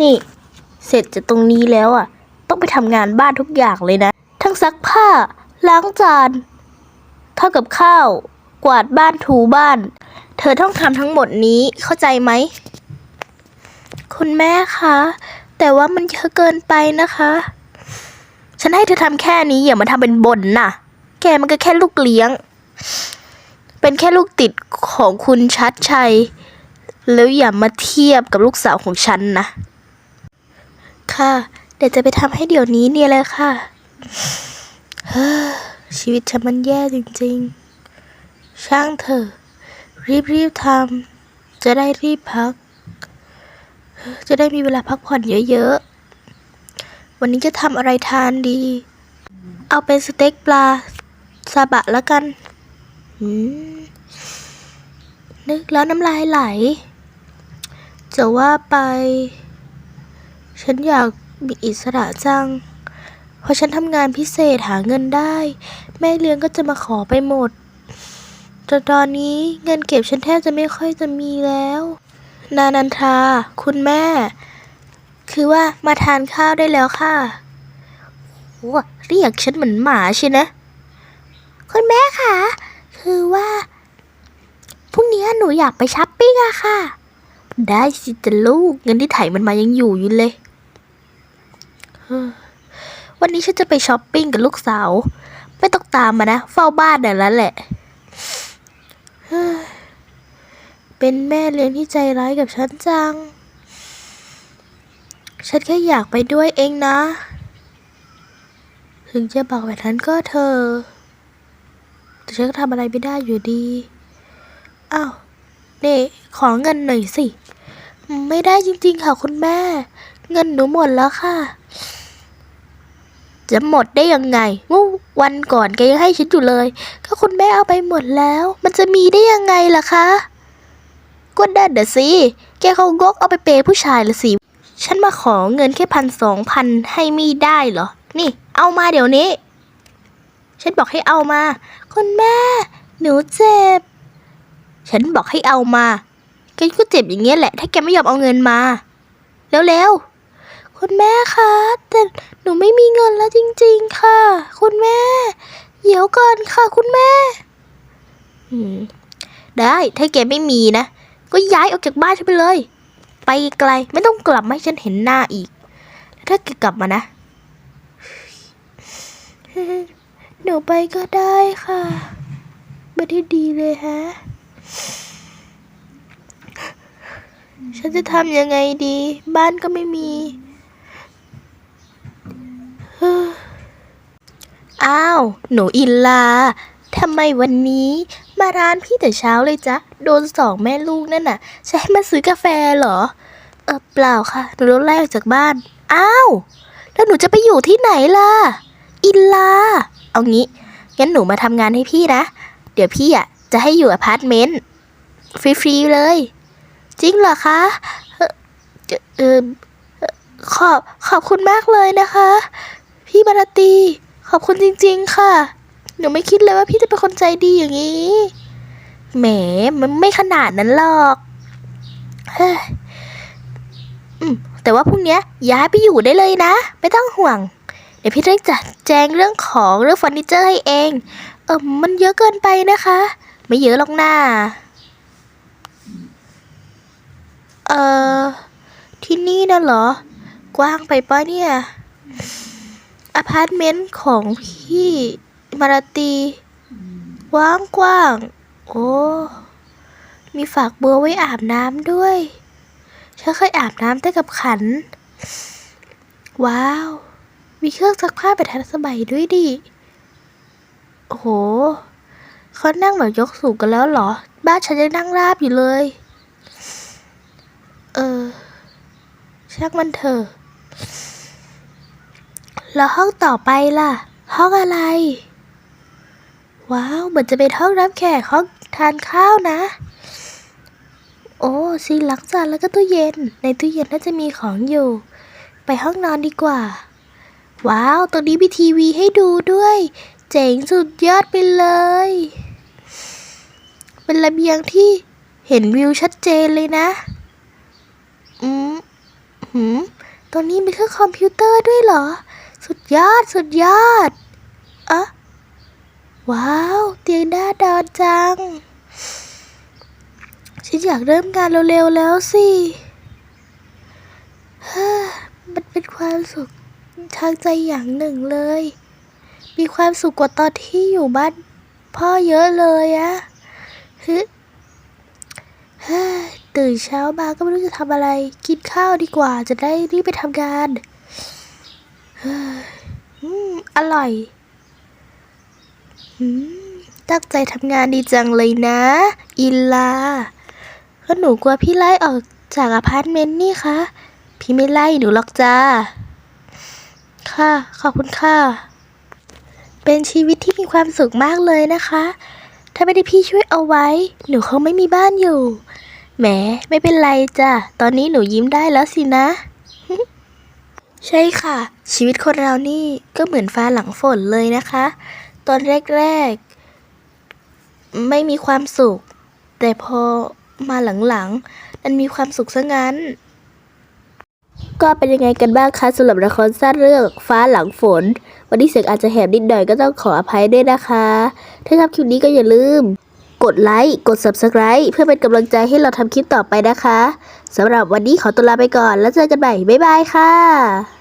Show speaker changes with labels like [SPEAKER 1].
[SPEAKER 1] นี่ เสร็จจากตรงนี้แล้วอะ ต้องไปทำงานบ้านทุกอย่างเลยนะ ทั้งซักผ้า ล้างจานเท่ากับข้าว กวาดบ้านถูบ้าน เธอต้องทำทั้งหมดนี้เข้าใจไหม คุณแม่คะ แต่ว่ามันเยอะเกินไปนะคะ ฉันให้เธอทำแค่นี้อย่ามาทำเป็นบ่นน่ะ แกมันก็แค่ลูกเลี้ยง เป็นแค่ลูกติดของคุณชัดชัยแล้วอย่ามาเทียบกับลูกสาวของฉันนะ ค่ะ เดี๋ยวจะไปทำให้เดี๋ยวนี้เนี่ยเลยค่ะเฮ้อชีวิตฉันมันแย่จริงๆ ช่างเถอะ รีบๆทำจะได้รีบพัก จะได้มีเวลาพักผ่อนเยอะๆ วันนี้จะทำอะไรทานดี เอาเป็นสเต็กปลาซาบะแล้วกันนึกแล้วน้ำลายไหล จะว่าไป ฉันอยากมีอิสระจัง เพราะฉันทำงานพิเศษหาเงินได้ แม่เลี้ยงก็จะมาขอไปหมดจนตอนนี้เงินเก็บฉันแทบจะไม่ค่อยจะมีแล้ว นานันทราคุณแม่ คือว่ามาทานข้าวได้แล้วค่ะโอ้เรียกฉันเหมือนหมาใช่นะ คุณแม่คะคือว่าพรุ่งนี้หนูอยากไปช้อปปิ้งอะค่ะ ได้สิจะลูกเงินที่ไถมันมายังอยู่อยู่เลย วันนี้ฉันจะไปช้อปปิ้งกับลูกสาว ไม่ต้องตามมานะ เฝ้าบ้านแต่นแล้วแหละ เป็นแม่เลี้ยงที่ใจร้ายกับฉันจัง ฉันแค่อยากไปด้วยเองนะ ถึงจะบอกแบบนั้นก็เธอ แต่ฉันก็ทำอะไรไม่ได้อยู่ดี อ้าวนี่ขอเงินหน่อยสิ ไม่ได้จริงๆค่ะคุณแม่ เงินหนูหมดแล้วค่ะ จะหมดได้ยังไงเมื่อวันก่อนแกยังให้ฉันอยู่เลย ก็คุณแม่เอาไปหมดแล้ว มันจะมีได้ยังไงล่ะคะก็ได้เดี๋ยสิแกเขางกเอาไปเปย์ผู้ชายละสิฉันมาขอเงินแค่พันสองพันให้ไม่ได้เหรอ นี่ เอามาเดี๋ยวนี้ ฉันบอกให้เอามา คุณแม่ หนูเจ็บ ฉันบอกให้เอามา แกก็เจ็บอย่างเงี้ยแหละ ถ้าแกไม่ยอมเอาเงินมาเร็วๆ คุณแม่คะแต่หนูไม่มีเงินแล้วจริง ๆ ค่ะ คุณแม่ เดี๋ยวก่อนค่ะ คุณแม่อได้ถ้าแกไม่มีนะ ก็ย้ายออกจากบ้านฉันไปเลย ไปไกลไม่ต้องกลับมาให้ฉันเห็นหน้าอีก ถ้าแกกลับมานะ หนูไปก็ได้ค่ะไม่ได้ดีเลยฮะฉันจะทำยังไงดี บ้านก็ไม่มี อ้าว หนูอินลาทำไมวันนี้มาร้านพี่แต่เช้าเลยจ๊ะ โดนสองแม่ลูกนั่นน่ะจะให้มาซื้อกาแฟเหรอ เออเปล่าค่ะ หนูโดนไล่ออกจากบ้าน อ้าว แล้วหนูจะไปอยู่ที่ไหนล่ะ อินลา เอางี้ งั้นหนูมาทำงานให้พี่นะ เดี๋ยวพี่อะจะให้อยู่อพาร์ตเมนต์ฟรีๆเลย จริงเหรอคะเออขอบขอบคุณมากเลยนะคะ พี่มารตี ขอบคุณจริง ๆ ค่ะ หนูไม่คิดเลยว่าพี่จะเป็นคนใจดีอย่างนี้ แหม มันไม่ขนาดนั้นหรอก เฮ้ยอืมแต่ว่าพรุ่งนี้ย้ายไปอยู่ได้เลยนะ ไม่ต้องห่วง เดี๋ยวพี่จะจัดแจงเรื่องของเรื่องเฟอร์นิเจอร์ให้เอง เออมันเยอะเกินไปนะคะ ไม่เยอะหรอกน้าเออที่นี่นะเหรอ กว้างไปปะเนี่ย อพาร์ตเมนต์ของพี่มาราตีว้างกว้าง โอ้ มีฝากบัวไว้อาบน้ำด้วย ฉันเคยอาบน้ำแต่กับขัน ว้าว มีเครื่องซักผ้าแบบทันสมัยด้วยดิ โอ้โหเขานั่งแบบยกสูงกันแล้วเหรอ บ้านฉันยังนั่งราบอยู่เลย เออช่างมันเถอะ แล้วห้องต่อไปล่ะ ห้องอะไร ว้าวเหมือนจะเป็นห้องรับแขกห้องทานข้าวนะ โอ้ซีนล้างจานแล้วก็ตู้เย็น ในตู้เย็นน่าจะมีของอยู่ ไปห้องนอนดีกว่า ว้าวตรงนี้มีทีวีให้ดูด้วย เจ๋งสุดยอดไปเลย เป็นระเบียงที่เห็นวิวชัดเจนเลยนะ อืมหืมตรงนี้มีเครื่องคอมพิวเตอร์ด้วยเหรอ สุดยอดสุดยอดอะว้าว เตียงน่าดอนจัง ฉันอยากเริ่มงานเร็วๆแล้วสิฮ่ามันเป็นความสุขทางใจอย่างหนึ่งเลย มีความสุขกว่าตอนที่อยู่บ้านพ่อเยอะเลยอะฮึฮ้ยตื่นเช้ามาก็ไม่รู้จะทำอะไร กินข้าวดีกว่าจะได้รีบไปทำงาน อืมอร่อยอืมตั้งใจทำงานดีจังเลยนะ อินลาก็หนูกลัวพี่ไล่ออกจากอพาร์ตเมนต์นี่คะ พี่ไม่ไล่หนูหรอกจ้า ค่ะ ขอบคุณค่ะ เป็นชีวิตที่มีความสุขมากเลยนะคะ ถ้าไม่ได้พี่ช่วยเอาไว้ หนูคงไม่มีบ้านอยู่ แหม ไม่เป็นไรจ้ะ ตอนนี้หนูยิ้มได้แล้วสินะ ใช่ค่ะ ชีวิตคนเรานี่ก็เหมือนฟ้าหลังฝนเลยนะคะ ตอนแรกๆ ไม่มีความสุข แต่พอมาหลังๆมันมีความสุขซะงั้น ก็เป็นยังไงกันบ้างคะสำหรับละครสั้นเรื่องฟ้าหลังฝน วันนี้เสียงอาจจะแหบนิดหน่อยก็ต้องขออภัยด้วยนะคะ ถ้าชอบคลิปนี้ก็อย่าลืม กดไลค์ กด Subscribe เพื่อเป็นกำลังใจให้เราทำคลิปต่อไปนะคะสำหรับวันนี้ขอตัวลาไปก่อนแล้วเจอกันใหม่ บ๊ายบายค่ะ